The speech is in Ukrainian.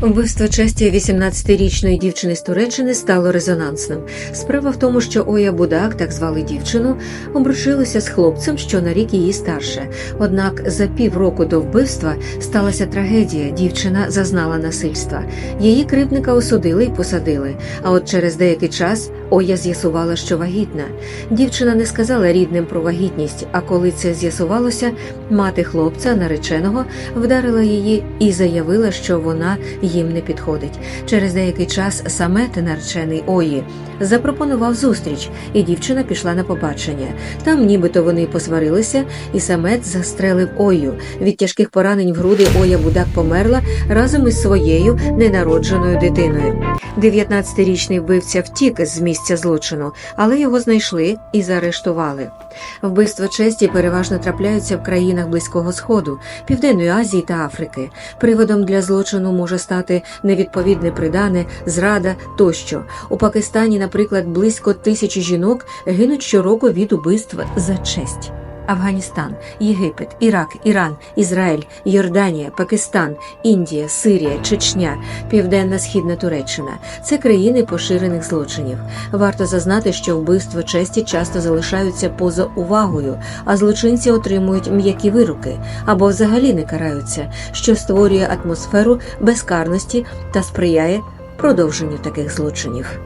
Вбивство честі 18-річної дівчини з Туреччини стало резонансним. Справа в тому, що Оя Будак, так звали дівчину, обручилася з хлопцем, що на рік її старше. Однак за півроку до вбивства сталася трагедія. Дівчина зазнала насильства. Її кривдника осудили і посадили. А от через деякий час Оя з'ясувала, що вагітна. Дівчина не сказала рідним про вагітність. А коли це з'ясувалося, мати хлопця, нареченого, вдарила її і заявила, що вона їм не підходить. Через деякий час самет, наречений Ої, запропонував зустріч, і дівчина пішла на побачення. Там нібито вони посварилися, і самет застрелив Ою. Від тяжких поранень в груди Оя Будак померла разом із своєю ненародженою дитиною. 19-річний вбивця втік з місця злочину, але його знайшли і заарештували. Вбивства честі переважно трапляються в країнах Близького Сходу, Південної Азії та Африки. Приводом для злочину може стати невідповідне придане, зрада тощо. У Пакистані, наприклад, близько тисячі жінок гинуть щороку від убивств за честь. Афганістан, Єгипет, Ірак, Іран, Ізраїль, Йорданія, Пакистан, Індія, Сирія, Чечня, Південна Східна Туреччина це країни поширених злочинів. Варто зазнати, що вбивства честі часто залишаються поза увагою, а злочинці отримують м'які вироки або взагалі не караються, що створює атмосферу безкарності та сприяє продовженню таких злочинів.